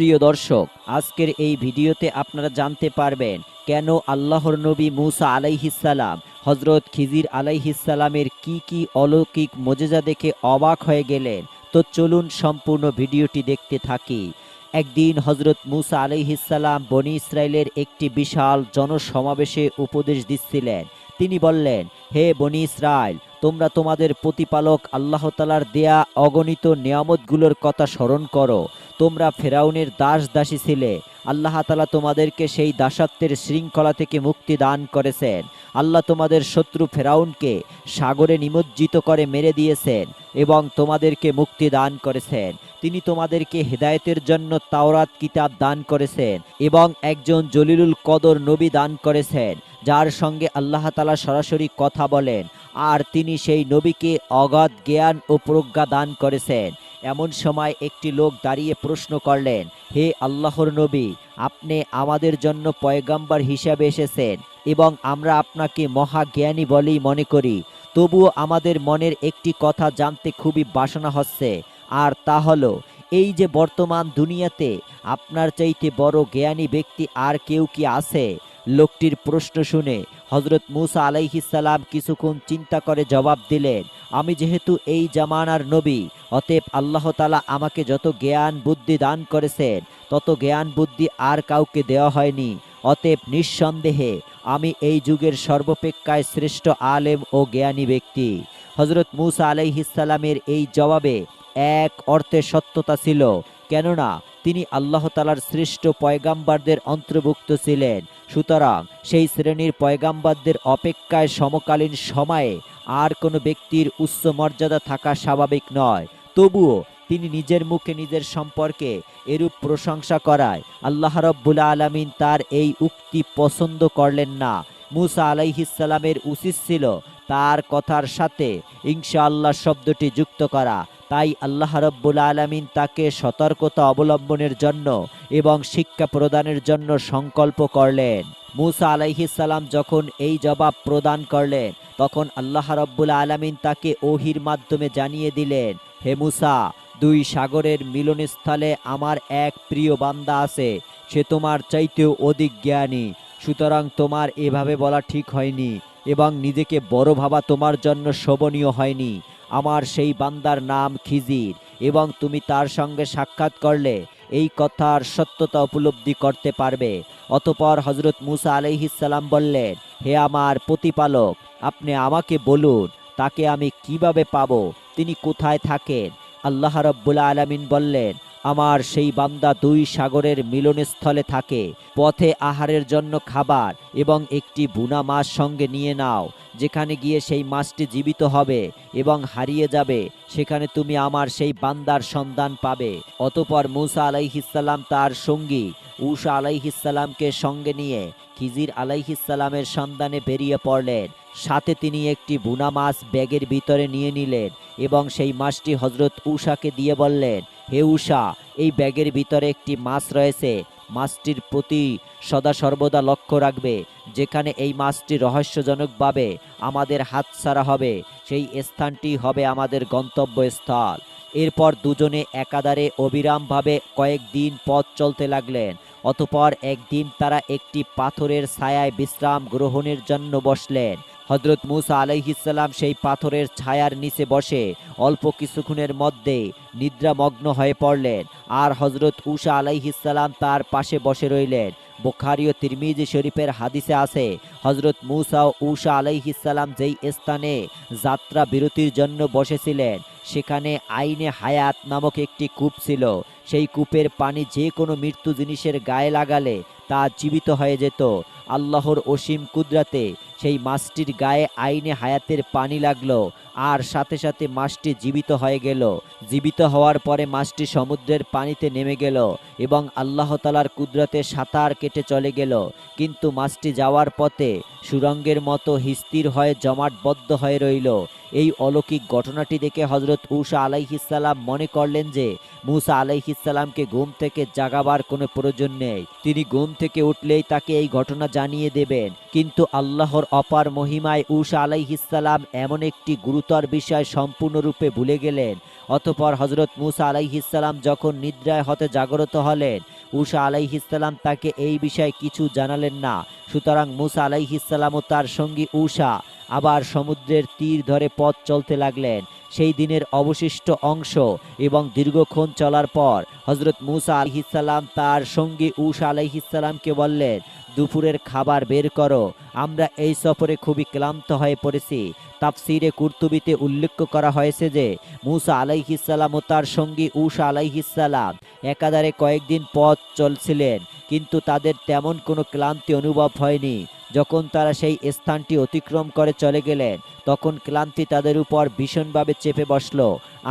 প্রিয় দর্শক, আজকের এই ভিডিওতে আপনারা জানতে পারবেন কেন আল্লাহর নবী মুসা আলাইহিসাল্লাম হজরত খিজির আলাইহিসাল্লামের কি কি অলৌকিক মজেজা দেখে অবাক হয়ে গেলেন। তো চলুন সম্পূর্ণ ভিডিওটি দেখতে থাকি। একদিন হজরত মুসা আলাইহিসাল্লাম বনি ইসরায়েলের একটি বিশাল জনসমাবেশে উপদেশ দিচ্ছিলেন। তিনি বললেন, হে বনি ইসরায়েল তোমরা তোমাদের প্রতিপালক আল্লাহ তালার দেয়া অগণিত নিয়ামতগুলোর কথা স্মরণ করো। তোমরা ফেরাউনের দাস দাসী ছিলে। আল্লাহ তালা তোমাদেরকে সেই দাসত্বের শৃঙ্খলা থেকে মুক্তি দান করেছেন। আল্লাহ তোমাদের শত্রু ফেরাউনকে সাগরে নিমজ্জিত করে মেরে দিয়েছেন এবং তোমাদেরকে মুক্তি দান করেছেন। তিনি তোমাদেরকে হেদায়েতের জন্য তাওরাত কিতাব দান করেছেন এবং একজন জলিলুল কদর নবী দান করেছেন, যার সঙ্গে আল্লাহ তালা সরাসরি কথা বলেন। আর তিনি সেই নবীকে অগাধ জ্ঞান ও প্রজ্ঞা দান করেছেন। এমন সময় একটি লোক দাঁড়িয়ে প্রশ্ন করলেন, হে আল্লাহর নবী, আপনি আমাদের জন্য পয়গাম্বার হিসাবে এসেছেন এবং আমরা আপনাকে মহাজ্ঞানী বলেই মনে করি। তবুও আমাদের মনের একটি কথা জানতে খুবই বাসনা হচ্ছে। আর তা হলো, এই যে বর্তমান দুনিয়াতে আপনার চাইতে বড় জ্ঞানী ব্যক্তি আর কেউ কি আছে? লোকটির প্রশ্ন শুনে হজরত মুসা আলাইহিসাল্লাম কিছুক্ষণ চিন্তা করে জবাব দিলেন, আমি যেহেতু এই জামানার নবী, অতএব আল্লাহ তালা আমাকে যত জ্ঞান বুদ্ধি দান করেছেন, তত জ্ঞান বুদ্ধি আর কাউকে দেওয়া হয়নি। অতএব নিঃসন্দেহে আমি এই যুগের সর্বপেক্ষায় শ্রেষ্ঠ আলেম ও জ্ঞানী ব্যক্তি। হজরত মুসা আলাইহিসাল্লামের এই জবাবে এক অর্থে সত্যতা ছিল, কেননা তিনি আল্লাহ তালার শ্রেষ্ঠ পয়গাম্বারদের অন্তর্ভুক্ত ছিলেন। সুতরাং সেই শ্রেণির পয়গাম্বারদের অপেক্ষায় সমকালীন সময়ে আর কোনো ব্যক্তির উচ্চ মর্যাদা থাকা স্বাভাবিক নয়। তবুও তিনি নিজের মুখে নিজের সম্পর্কে এরূপ প্রশংসা করায়, আল্লাহ রব্বুল আলমিন তার এই উক্তি পছন্দ করলেন না। মুসা আলাইহিসাল্লামের উচিত ছিল তার কথার সাথে ইনশাআল্লাহ শব্দটি যুক্ত করা। তাই আল্লাহ রব্বুল আলমিন তাকে সতর্কতা অবলম্বনের জন্য এবং শিক্ষা প্রদানের জন্য সংকল্প করলেন। মুসা আলাইহিসাল্লাম যখন এই জবাব প্রদান করলেন, তখন আল্লাহ রব্বুল আলমিন তাকে ওহির মাধ্যমে জানিয়ে দিলেন, হে মুসা, দুই সাগরের মিলনস্থলে আমার এক প্রিয় বান্দা আছে, সে তোমার চাইতেও অধিক জ্ঞানী, সুতরাং তোমার এভাবে বলা ঠিক হয়নি এবং নিজেকে বড় ভাবা তোমার জন্য শোভনীয় হয়নি। আমার সেই বান্দার নাম খিজির, এবং তুমি তার সঙ্গে সাক্ষাৎ করলে, এই কথার সত্যতা উপলব্ধি করতে পারবে। অতপর হজরত মুসা আলহিসাল্লাম বললেন, হে আমার প্রতিপালক, আপনি আমাকে বলুন, তাকে আমি কীভাবে পাব? তিনি কোথায় থাকেন? আল্লাহ রব্বুল আলমিন বললেন আমার সেই বান্দা দুই সাগরের মিলনস্থলে থাকে। পথে আহারের জন্য খাবার এবং একটি বুনা মাছ সঙ্গে নিয়ে নাও। যেখানে গিয়ে সেই মাছটি জীবিত হবে এবং হারিয়ে যাবে, সেখানে তুমি আমার সেই বান্দার সন্ধান পাবে। অতপর মুসা আলাইহিসাল্লাম তার সঙ্গী উষা আলাইহিসাল্লামকে সঙ্গে নিয়ে খিজির আলাইহিসাল্লামের সন্ধানে বেরিয়ে পড়লেন। সাথে তিনি একটি বুনা মাছ ব্যাগের ভিতরে নিয়ে নিলেন এবং সেই মাছটি হজরত উষাকে দিয়ে বললেন, হে উষা এই ব্যাগের ভিতরে একটি মাছ রয়েছে। মাছটির প্রতি সদা সর্বদা লক্ষ্য রাখবে। যেখানে এই মাছটি রহস্যজনকভাবে আমাদের হাতছাড়া হবে, সেই স্থানটি হবে আমাদের গন্তব্যস্থল। এরপর দুজনে একাধারে অবিরামভাবে কয়েকদিন পথ চলতে লাগলেন। অতপর একদিন তারা একটি পাথরের ছায়ায় বিশ্রাম গ্রহণের জন্য বসলেন। হজরত মুসা আলাইহিসাল্লাম সেই পাথরের ছায়ার নিচে বসে অল্প কিছুক্ষণের মধ্যে নিদ্রামগ্ন হয়ে পড়লেন। আর হজরত উষা আলাইহিসাল্লাম তার পাশে বসে রইলেন। বোখারি ও তিরমিজি শরীফের হাদিসে আছে হজরত মুসা ও উষা আলাইহিসাল্লাম যেই স্থানে যাত্রা বিরতির জন্য বসেছিলেন সেখানে আইনে হায়াত নামক একটি কূপ ছিল। সেই কূপের পানি যে কোনো মৃত্যু জিনিসের গায়ে লাগালে তা জীবিত হয়ে যেত। আল্লাহর অসীম কুদরাতে সেই মাছটির গায়ে আইনে হায়াতের পানি লাগল আর সাথে সাথে মাছটি জীবিত হয়ে গেল। জীবিত হওয়ার পরে মাছটি সমুদ্রের পানিতে নেমে গেল এবং আল্লাহ তালার কুদরতে সাঁতার কেটে চলে গেল। কিন্তু মাছটি যাওয়ার পথে সুরঙ্গের মতো স্থির হয়ে জমাটবদ্ধ হয়ে রইল। এই অলৌকিক ঘটনাটি দেখে হজরত উষা আলাইহিসাল্লাম মনে করলেন যে মুসা আলাইহিসাল্লামকে ঘুম থেকে জাগাবার কোনো প্রয়োজন নেই। তিনি ঘুম থেকে উঠলেই তাকে এই ঘটনা জানিয়ে দেবেন। কিন্তু আল্লাহর অপার মহিমায় উষা আলাইহিসাল্লাম এমন একটি গুরুতর বিষয় সম্পূর্ণরূপে ভুলে গেলেন। অতপর হজরত মুসা আলাইহিসাল্লাম যখন নিদ্রায় হতে জাগ্রত হলেন উষা আলাইহিসাল্লাম তাকে এই বিষয়ে কিছু জানালেন না। সুতরাং মুসা আলাইহিসাল্লাম ও তার সঙ্গী উষা আবার সমুদ্রের তীর ধরে পথ চলতে লাগলেন। সেই দিনের অবশিষ্ট অংশ এবং দীর্ঘক্ষণ চলার পর হজরত মুসা আলহিসাল্লাম তার সঙ্গী উষা আলহিসাল্লামকে বললেন দুপুরের খাবার বের করো। আমরা এই সফরে খুবই ক্লান্ত হয়ে পড়েছি। তাফসিরে কুর্তুবিতে উল্লেখ করা হয়েছে যে, মুসা আলাইহিসাল্লাম ও তার সঙ্গী উষা আলাইহিসাল্লাম একাধারে কয়েকদিন পথ চলছিলেন, কিন্তু তাদের তেমন কোনো ক্লান্তি অনুভব হয়নি। যখন তারা সেই স্থানটি অতিক্রম করে চলে গেলেন, তখন ক্লান্তি তাদের উপর ভীষণভাবে চেপে বসল।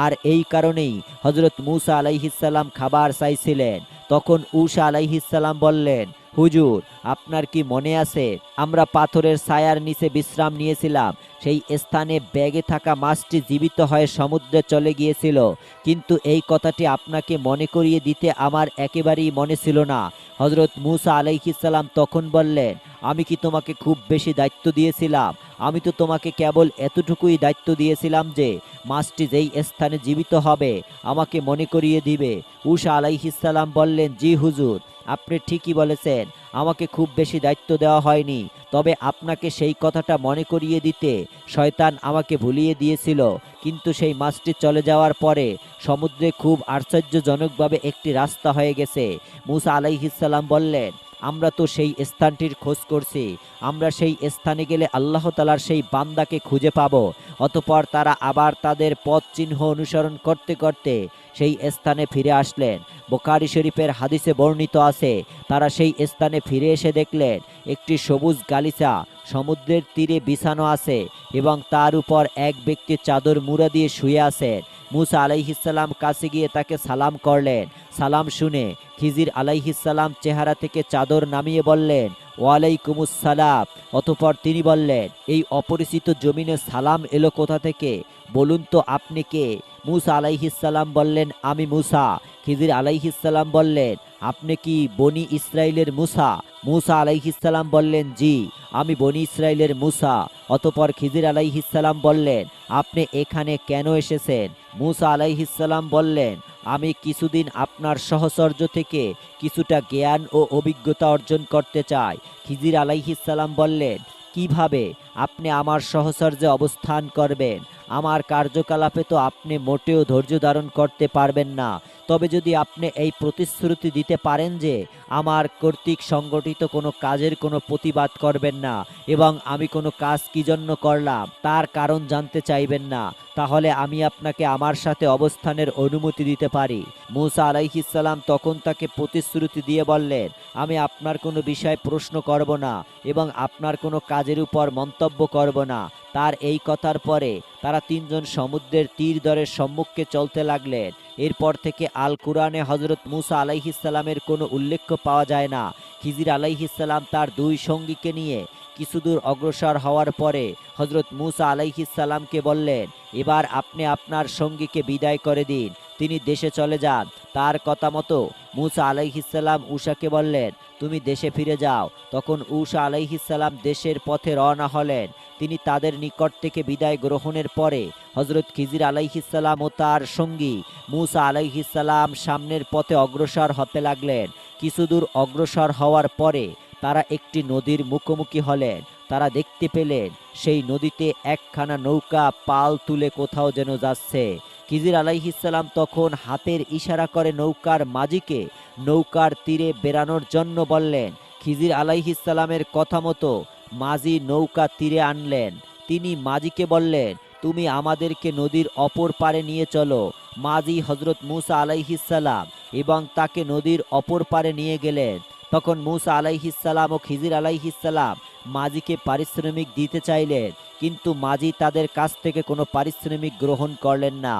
আর এই কারণেই হজরত মুসা আলাইহিসাল্লাম খাবার চাইছিলেন। তখন উষা আলাইহিসাল্লাম বললেন হুজুর, আপনার কি মনে আছে? আমরা পাথরের ছায়ার নিচে বিশ্রাম নিয়েছিলাম। সেই স্থানে ব্যাগে থাকা মাছটি জীবিত হয়ে সমুদ্রে চলে গিয়েছিল। কিন্তু এই কথাটি আপনাকে মনে করিয়ে দিতে আমার একেবারেই মনে ছিল না। হজরত মুসা আলাইহিসাল্লাম তখন বললেন, আমি কি তোমাকে খুব বেশি দায়িত্ব দিয়েছিলাম? আমি তো তোমাকে কেবল এতটুকুই দায়িত্ব দিয়েছিলাম যে, মাছটি যেই স্থানে জীবিত হবে, আমাকে মনে করিয়ে দিবে। উষা আলাইহিসাল্লাম বললেন, জি হুজুর। আপনি ঠিকই বলেছেন, আমাকে খুব বেশি দায়িত্ব দেওয়া হয়নি, তবে আপনাকে সেই কথাটা মনে করিয়ে দিতে শয়তান আমাকে ভুলিয়ে দিয়েছিল, কিন্তু সেই মাছটি চলে যাওয়ার পরে সমুদ্রে খুব আশ্চর্যজনকভাবে একটি রাস্তা হয়ে গেছে। মুসা আলাইহিসাল্লাম বললেন আমরা তো সেই স্থানটির খোঁজ করছি। আমরা সেই স্থানে গেলে আল্লাহ তালার সেই বান্দাকে খুঁজে পাব। অতপর তারা আবার তাদের পথ চিহ্ন অনুসরণ করতে করতে সেই স্থানে ফিরে আসলেন। বোকারি শরীফের হাদিসে বর্ণিত আছে, তারা সেই স্থানে ফিরে এসে দেখলেন, একটি সবুজ গালিচা, সমুদ্রের তীরে বিছানো আছে এবং তার উপর এক ব্যক্তি চাদর মুড়া দিয়ে শুয়ে আছেন। মুসা আলাইহিসাল্লাম কাছে গিয়ে তাকে সালাম করলেন। সালাম শুনে খিজির আলাইহিসাল্লাম চেহারা থেকে চাদর নামিয়ে বললেন ওয়ালাইকুমুসালাম অতপর তিনি বললেন, এই অপরিচিত জমিনে সালাম এলো কোথা থেকে? বলুন তো আপনি কে? মুসা আলাইহিসাল্লাম বললেন, আমি মুসা। খিজির আলাইহিসাল্লাম বললেন, আপনি কি বনি ইসরায়েলের মুসা? মুসা আলাইহিসাল্লাম বললেন, জি, আমি বনি ইসরায়েলের মুসা। অতপর খিজির আলাইহিসাল্লাম বললেন, আপনি এখানে কেন এসেছেন? মুসা আলাইহিসাল্লাম বললেন, আমি কিছুদিন আপনার সহচর্য থেকে কিছুটা জ্ঞান ও অভিজ্ঞতা অর্জন করতে চাই। খিজির আলাইহিসাল্লাম বললেন, কীভাবে? আপনি আমার সহচর্যে অবস্থান করবেন। আমার কার্যকলাপে তো আপনি মোটেও ধৈর্য ধারণ করতে পারবেন না। তবে যদি আপনি এই প্রতিশ্রুতি দিতে পারেন যে, আমার কর্তৃক সংগঠিত কোনো কাজের কোনো প্রতিবাদ করবেন না এবং আমি কোনো কাজ কি জন্য করলাম, তার কারণ জানতে চাইবেন না, তাহলে আমি আপনাকে আমার সাথে অবস্থানের অনুমতি দিতে পারি। মুসা আলাইহিসাল্লাম তখন তাকে প্রতিশ্রুতি দিয়ে বললেন, আমি আপনার কোনো বিষয় প্রশ্ন করব না এবং আপনার কোনো কাজের উপর মন্তব্য করব না। তার এই কথার পরে তারা তিনজন সমুদ্রের তীর দরের সম্মুখে চলতে লাগলেন। এরপর থেকে আল কুরআনে হজরত মুসা আলাইহিসাল্লামের কোনো উল্লেখ পাওয়া যায় না। খিজির আলাইহিসাল্লাম তার দুই সঙ্গীকে নিয়ে কিছু দূর অগ্রসর হওয়ার পরে হজরত মুসা আলাইহিসাল্লামকে বললেন, এবার আপনি আপনার সঙ্গীকে বিদায় করে দিন। তিনি দেশে চলে যান। তার কথা মতো মুসা আলাইহিসাল্লাম উষাকে বললেন তুমি দেশে ফিরে যাও। তখন উষা আলাইহিসাল্লাম দেশের পথে রওনা হলেন। তিনি তাদের নিকট থেকে বিদায় গ্রহণের পরে হজরত খিজির আলাইহিসাল্লাম ও তার সঙ্গী মুসা আলাইহিসাল্লাম সামনের পথে অগ্রসর হতে লাগলেন। কিছুদূর অগ্রসর হওয়ার পরে তারা একটি নদীর মুখোমুখি হলেন। তারা দেখতে পেলেন সেই নদীতে একখানা নৌকা পাল তুলে কোথাও যেন যাচ্ছে। খিজির আলাইহিসাল্লাম তখন হাতের ইশারা করে নৌকার মাঝিকে নৌকার তীরে বেরানোর জন্য বললেন খিজির আলাইহিসাল্লামের কথা মতো মাঝি নৌকা তীরে আনলেন। তিনি মাঝিকে বললেন, তুমি আমাদেরকে নদীর অপর পারে নিয়ে চলো। মাঝি হজরত মুসা আলাইহিসাল্লাম এবং তাকে নদীর অপর পারে নিয়ে গেলেন। তখন মুসা আলাইহিসাল্লাম ও খিজির আলাইহিসাল্লাম মাঝিকে পারিশ্রমিক দিতে চাইলেন, কিন্তু মাজি তাদের কাছ থেকে কোনো পারিশ্রমিক গ্রহণ করলেন না।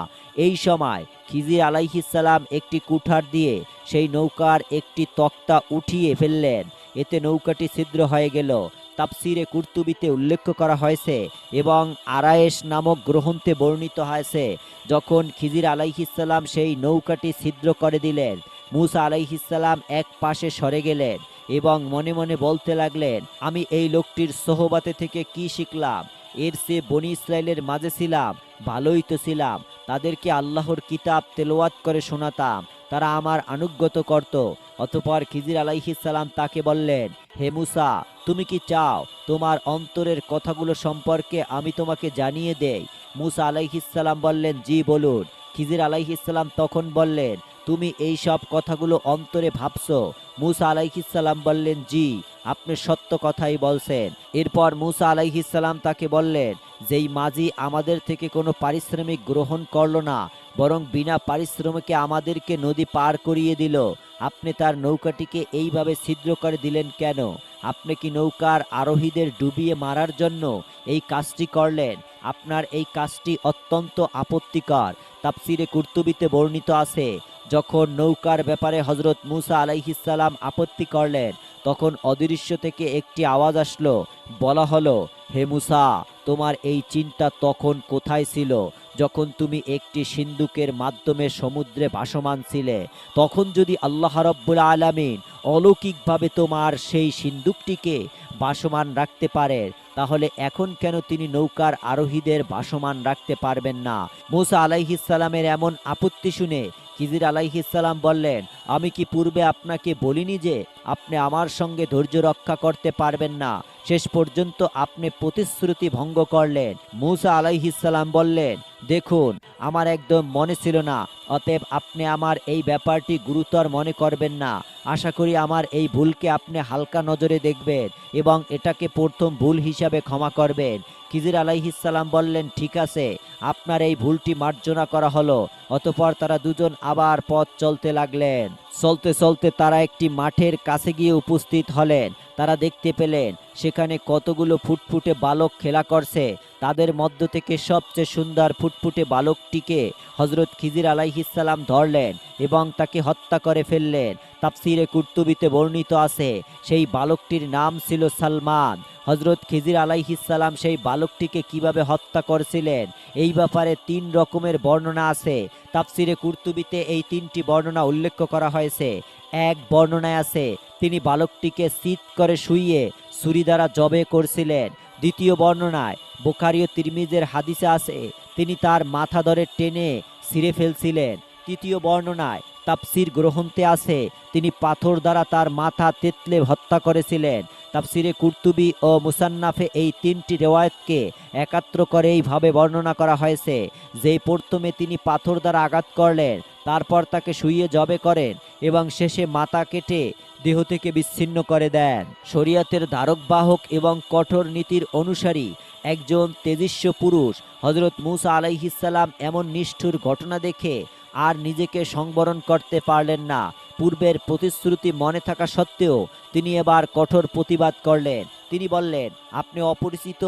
এই সময় খিজির আলাইহিসাল্লাম একটি কুঠার দিয়ে সেই নৌকার একটি তক্তা উঠিয়ে ফেললেন। এতে নৌকাটি ছিদ্র হয়ে গেল। তাপসিরে কুর্তুবিতে উল্লেখ করা হয়েছে এবং আরায়েশ নামক গ্রহণতে বর্ণিত হয়েছে, যখন খিজির আলাইহিসাল্লাম সেই নৌকাটি ছিদ্র করে দিলেন, মুসা আলাইহিসাল্লাম এক পাশে সরে গেলেন। এবং মনে মনে বলতে লাগলেন, আমি এই লোকটির সোহবাতে থেকে কি শিখলাম? এর সে বনি ইসরায়েলের মাঝে ছিলাম, ভালোই তো ছিলাম। তাদেরকে আল্লাহর কিতাব তেলোয়াত করে শোনাতাম। তারা আমার আনুগত করত। অতপর খিজির আলাইহিসাল্লাম তাকে বললেন, হে মুসা, তুমি কি চাও তোমার অন্তরের কথাগুলো সম্পর্কে আমি তোমাকে জানিয়ে দেই? মুসা আলাইহিসাল্লাম বললেন, জি, বলুন। খিজির আলাইহিসাল্লাম তখন বললেন তুমি এই সব কথাগুলো অন্তরে ভাবছ। মুসা আলাইহিসাল্লাম বললেন, জি, আপনি সত্য কথাই বলছেন। এরপর মুসা আলাইহিসাল্লাম তাকে বললেন, যেই মাঝি আমাদের থেকে কোনো পারিশ্রমিক গ্রহণ করল না, বরং বিনা পারিশ্রমিকে আমাদেরকে নদী পার করিয়ে দিল। আপনি তার নৌকাটিকে এইভাবে ছিদ্র করে দিলেন কেন? আপনি কি নৌকার আরোহীদের ডুবিয়ে মারার জন্য এই কাজটি করলেন? আপনার এই কাজটি অত্যন্ত আপত্তিকর। তাপসিরে কুর্তুবিতে বর্ণিত আছে, যখন নৌকার ব্যাপারে হজরত মুসা আলাইহিসাল্লাম আপত্তি করলেন, তখন অদৃশ্য থেকে একটি আওয়াজ আসলো, বলা হলো, হে মুসা, তোমার এই চিন্তা তখন কোথায় ছিল? যখন তুমি একটি সিন্ধুকের মাধ্যমে সমুদ্রে ভাসমান ছিলে, তখন যদি আল্লাহ রব্বুল আলামিন অলৌকিকভাবে তোমার সেই সিন্ধুকটিকে ভাসমান রাখতে পারে, তাহলে এখন কেন তিনি নৌকার আরোহীদের ভাসমান রাখতে পারবেন না? মুসা আলাইহিসাল্লামের এমন আপত্তি শুনে খিজির আলাইহিসাল্লাম বললেন, আমি কি পূর্বে আপনাকে বলিনি যে আপনি আমার সঙ্গে ধৈর্য রক্ষা করতে পারবেন না? শেষ পর্যন্ত আপনি প্রতিশ্রুতি ভঙ্গ করলেন। মুসা আলাইহিসাল্লাম বললেন দেখুন, আমার একদম মনে ছিল না, অতএব আপনি আমার এই ব্যাপারটি গুরুতর মনে করবেন না। আশা করি আমার এই ভুলকে আপনি হালকা নজরে দেখবেন এবং এটাকে প্রথম ভুল হিসাবে ক্ষমা করবেন। খিজির আলাইহিসাল্লাম বললেন, ঠিক আছে, আপনার এই ভুলটি মার্জনা করা হলো। অতপর তারা দুজন আবার পথ চলতে লাগলেন। চলতে চলতে তারা একটি মাঠের কাছে গিয়ে উপস্থিত হলেন। তারা দেখতে পেলেন, সেখানে কতগুলো ফুটফুটে বালক খেলা করছে। তাদের মধ্য থেকে সবচেয়ে সুন্দর ফুটফুটে বালকটিকে হজরত খিজির আলাইহিসাল্লাম ধরলেন এবং তাকে হত্যা করে ফেললেন। তাফসিরে কুর্তুবিতে বর্ণিত আছে, সেই বালকটির নাম ছিল সালমান। হজরত খিজির আলাইহিসাল্লাম সেই বালকটিকে কীভাবে হত্যা করছিলেন, এই ব্যাপারে তিন রকমের বর্ণনা আছে। তাফসিরে কুর্তুবিতে এই তিনটি বর্ণনা উল্লেখ করা হয়েছে। এক বর্ণনায় আছে, তিনি বালকটিকে শীত করে শুইয়ে ছুরি দ্বারা জবে করছিলেন। দ্বিতীয় বর্ণনায় বোকারীয় তিরমিজের হাদিসে আছে, তিনি তার মাথা ধরে টেনে ছিঁড়ে ফেলছিলেন। তৃতীয় বর্ণনায় তাপসির গ্রহণতে আছে তিনি পাথর দ্বারা তার মাথা তেতলে হত্যা করেছিলেন। তাফসিরে কুর্তুবি ও মুসান্নাফে এই তিনটি রেওয়ায়তকে একাত্র করে এইভাবে বর্ণনা করা হয়েছে। যেই প্রথমে তিনি পাথর দ্বারা আঘাত করলেন, তারপর তাকে শুইয়ে জবে করেন এবং শেষে মাথা কেটে দেহ থেকে বিচ্ছিন্ন করে দেন। শরিয়াতের ধারক বাহক এবং কঠোর নীতির অনুসারী একজন তেজস্ব পুরুষ হজরত মুসা আলাইহিসাল্লাম এমন নিষ্ঠুর ঘটনা দেখে আর নিজেকে সংবরণ করতে পারলেন না। পূর্বের প্রতিশ্রুতি মনে থাকা সত্ত্বেও তিনি এবার কঠোর প্রতিবাদ করলেন। তিনি বললেন, আপনি অপরিচিত,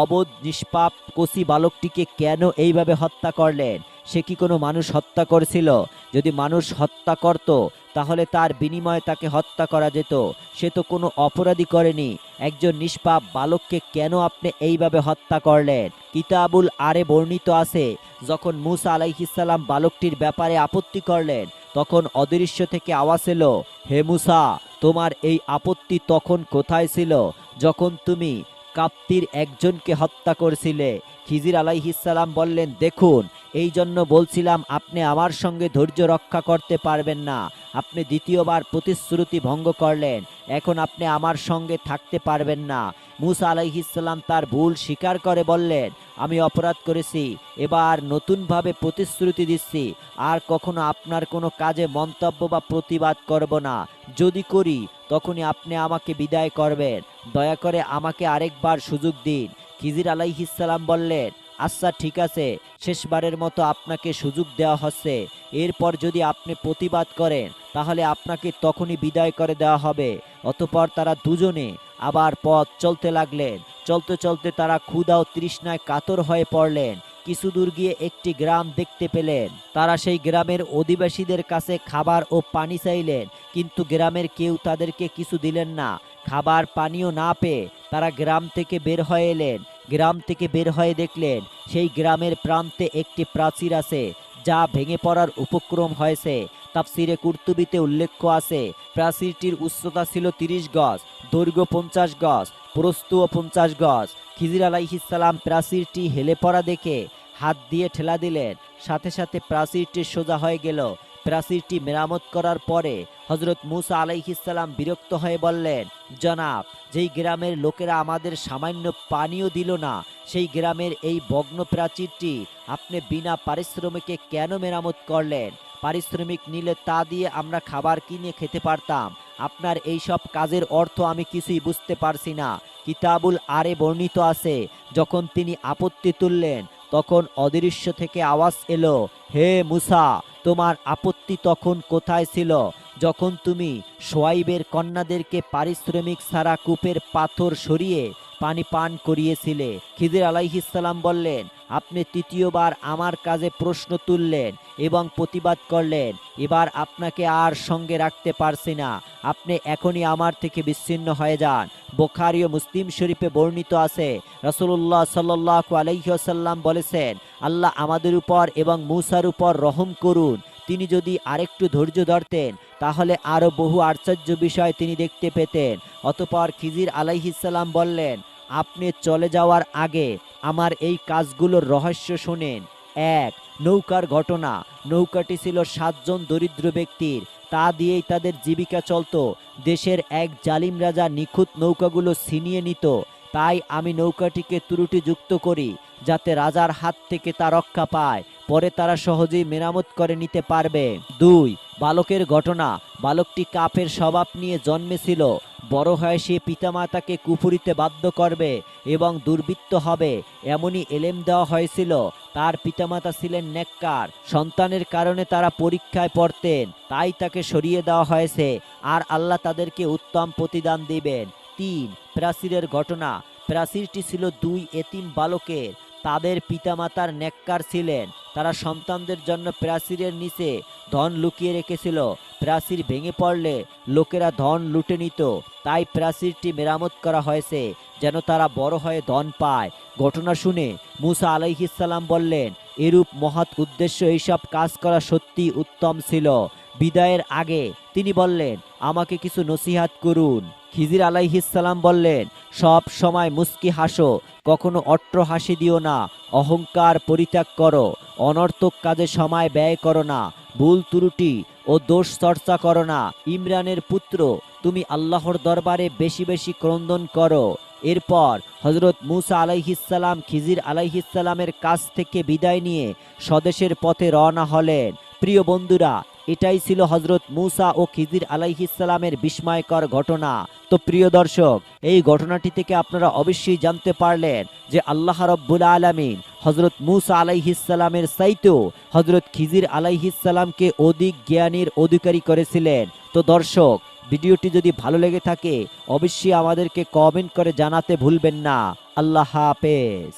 অবোধ, নিষ্পাপ কষি বালকটিকে কেন এইভাবে হত্যা করলেন? সে কি কোনো মানুষ হত্যা করেছিল? যদি মানুষ হত্যা করত তাহলে তার বিনিময়ে তাকে হত্যা করা যেত। সে তো কোনো অপরাধী করেনি। একজন নিষ্পাপ বালককে কেন আপনি এইভাবে হত্যা করলেন? কিতাবুল আরে বর্ণিত আছে, যখন মুসা আলাইহিসাল্লাম বালকটির ব্যাপারে আপত্তি করলেন, তখন অদৃশ্য থেকে আওয়াজ এলো, হে মুসা, তোমার এই আপত্তি তখন কোথায় ছিল? যখন তুমি কাপ্তির একজনকে হত্যা করছিলে। খিজির আলাইহিসাল্লাম বললেন, দেখুন, এই জন্য বলছিলাম আপনি আমার সঙ্গে ধৈর্য রক্ষা করতে পারবেন না। আপনি দ্বিতীয়বার প্রতিশ্রুতি ভঙ্গ করলেন। এখন আপনি আমার সঙ্গে থাকতে পারবেন না। মুসা আলাইহিসাল্লাম তার ভুল স্বীকার করে বললেন, আমি অপরাধ করেছি। এবার নতুনভাবে প্রতিশ্রুতি দিচ্ছি। আর কখনো আপনার কোনো কাজে মন্তব্য বা প্রতিবাদ করব না। যদি করি, তখনই আপনি আমাকে বিদায় করবেন। দয়া করে আমাকে আরেকবার সুযোগ দিন। খিজির আলাইহিসাল্লাম বললেন আচ্ছা ঠিক আছে। শেষবারের মতো আপনাকে সুযোগ দেওয়া হচ্ছে। এরপর যদি আপনি প্রতিবাদ করেন তাহলে আপনাকে তখনই বিদায় করে দেওয়া হবে। অতপর তারা দুজনে আবার পথ চলতে লাগলেন। চলতে চলতে তারা ক্ষুধা ও তৃষ্ণায় কাতর হয়ে পড়লেন। কিছু দূর গিয়ে একটি গ্রাম দেখতে পেলেন। তারা সেই গ্রামের অধিবাসীদের কাছে খাবার ও পানি চাইলেন, কিন্তু গ্রামের কেউ তাদেরকে কিছু দিলেন না। খাবার পানিও না পেয়ে তারা গ্রাম থেকে বের হয়ে এলেন। গ্রাম থেকে বের হয়ে দেখলেন, সেই গ্রামের প্রান্তে একটি প্রাচীর আছে, যা ভেঙে পড়ার উপক্রম হয়েছে। তাফসিরে কুর্তুবিতে উল্লেখ আছে, প্রাচীরটির উচ্চতা ছিল তিরিশ গজ, দৈর্ঘ্য পঞ্চাশ গজ, প্রস্থও পঞ্চাশ গজ। খিজির আলাইহিসাল্লাম প্রাচীরটি হেলে পড়া দেখে হাত দিয়ে ঠেলা দিলেন। সাথে সাথে প্রাচীরটি সোজা হয়ে গেল। প্রাচীরটি মেরামত করার পরে হজরত মুসা আলাইহিসাল্লাম বিরক্ত হয়ে বললেন, জনাব, যেই গ্রামের লোকেরা আমাদের সামান্য পানিও দিল না, সেই গ্রামের এই ভগ্ন প্রাচীরটি আপনি বিনা পারিশ্রমিকে কেন মেরামত করলেন? পারিশ্রমিক নিলে তা দিয়ে আমরা খাবার কিনে খেতে পারতাম। আপনার এই সব কাজের অর্থ আমি কিছুই বুঝতে পারছি না। কিতাবুল আরে বর্ণিত আছে, যখন তিনি আপত্তি তুললেন, তখন অদৃশ্য থেকে আওয়াজ এলো, হে মুসা, তোমার আপত্তি তখন কোথায় ছিল? যখন তুমি সোয়াইবের কন্যাদেরকে পারিশ্রমিক ছাড়া কূপের পাথর সরিয়ে পানি পান করিয়েছিলে। খিদির আলাইহিসাল্লাম বললেন, আপনি তৃতীয়বার আমার কাজে প্রশ্ন তুললেন এবং প্রতিবাদ করলেন। এবার আপনাকে আর সঙ্গে রাখতে পারছি না। আপনি এখনই আমার থেকে বিচ্ছিন্ন হয়ে যান। বোখারি ও মুসলিম শরীফে বর্ণিত আছে রসুল্লাহ সাল্লাহ আলাইসাল্লাম বলেছেন, আল্লাহ আমাদের উপর এবং মুসার উপর রহম করুন। তিনি যদি আরেকটু ধৈর্য ধরতেন, তাহলে আরও বহু আশ্চর্য বিষয় তিনি দেখতে পেতেন। অতপর খিজির আলাইহিসাল্লাম বললেন আপনি চলে যাওয়ার আগে আমার এই কাজগুলোর রহস্য শোনেন। এক, নৌকার ঘটনা। নৌকাটি ছিল সাতজন দরিদ্র ব্যক্তির। তা দিয়েই তাদের জীবিকা চলতো। দেশের এক জালিম রাজা নিখুঁত নৌকাগুলো ছিনিয়ে নিত। তাই আমি নৌকাটিকে ত্রুটিযুক্ত করি, যাতে রাজার হাত থেকে তা রক্ষা পায়। পরে তারা সহজেই মেরামত করে নিতে পারবে। দুই, বালকের ঘটনা। বালকটি কাপের স্বভাব নিয়ে জন্মেছিল। বড় হয়ে সে পিতামাতাকে কুফুরিতে বাধ্য করবে এবং দুর্বৃত্ত হবে, এমনই এলেম দেওয়া হয়েছিল। তার পিতামাতা ছিলেন নেককার, সন্তানের কারণে তারা পরীক্ষায় পড়তেন, তাই তাকে সরিয়ে দেওয়া হয়েছে, আর আল্লাহ তাদেরকে উত্তম প্রতিদান দিবেন। তিন, প্রাচীরের ঘটনা। প্রাচীরটি ছিল দুই এতিম বালকের, তাদের পিতামাতার নেককার ছিলেন। তারা সন্তানদের জন্য প্রাচীরের নিচে ধন লুকিয়ে রেখেছিল। প্রাচীর ভেঙে পড়লে লোকেরা ধন লুটে নিত। তাই প্রাচীরটি মেরামত করা হয়েছে যেন তারা বড় হয়ে ধন পায়। ঘটনা শুনে মুসা আলাইহিসাল্লাম বললেন, এরূপ মহৎ উদ্দেশ্য এইসব কাজ করা সত্যি উত্তম ছিল। বিদায়ের আগে তিনি বললেন, আমাকে কিছু নসিহাত করুন। খিজির আলাইহিসাল্লাম বললেন, সব সময় মুস্কি হাসো, কখনো অট্র হাসি দিও না, অহংকার পরিত্যাগ করো, অনর্থক কাজে সময় ব্যয় করো না, ভুল ত্রুটি ও দোষ চর্চা করো না। ইমরানের পুত্র, তুমি আল্লাহর দরবারে বেশি বেশি ক্রন্দন করো। এরপর হজরত মুসা আলাইহিসাল্লাম খিজির আলাইহিসাল্লামের কাছ থেকে বিদায় নিয়ে স্বদেশের পথে রওনা হলেন। প্রিয় বন্ধুরা এটাই ছিল হজরত মুসা ও খিজির আলাইহিসাল্লামের বিস্ময়কর ঘটনা। তো প্রিয় দর্শক, এই ঘটনাটি থেকে আপনারা অবশ্যই জানতে পারলেন যে আল্লাহ রব্বুল আলমিন হজরত মুসা আলাইহিসাল্লামের সাইতেও হজরত খিজির আলাইহিসাল্লামকে অধিক জ্ঞানের অধিকারী করেছিলেন। তো দর্শক, ভিডিওটি যদি ভালো লেগে থাকে, অবশ্যই আমাদেরকে কমেন্ট করে জানাতে ভুলবেন না। আল্লাহ হাফেজ।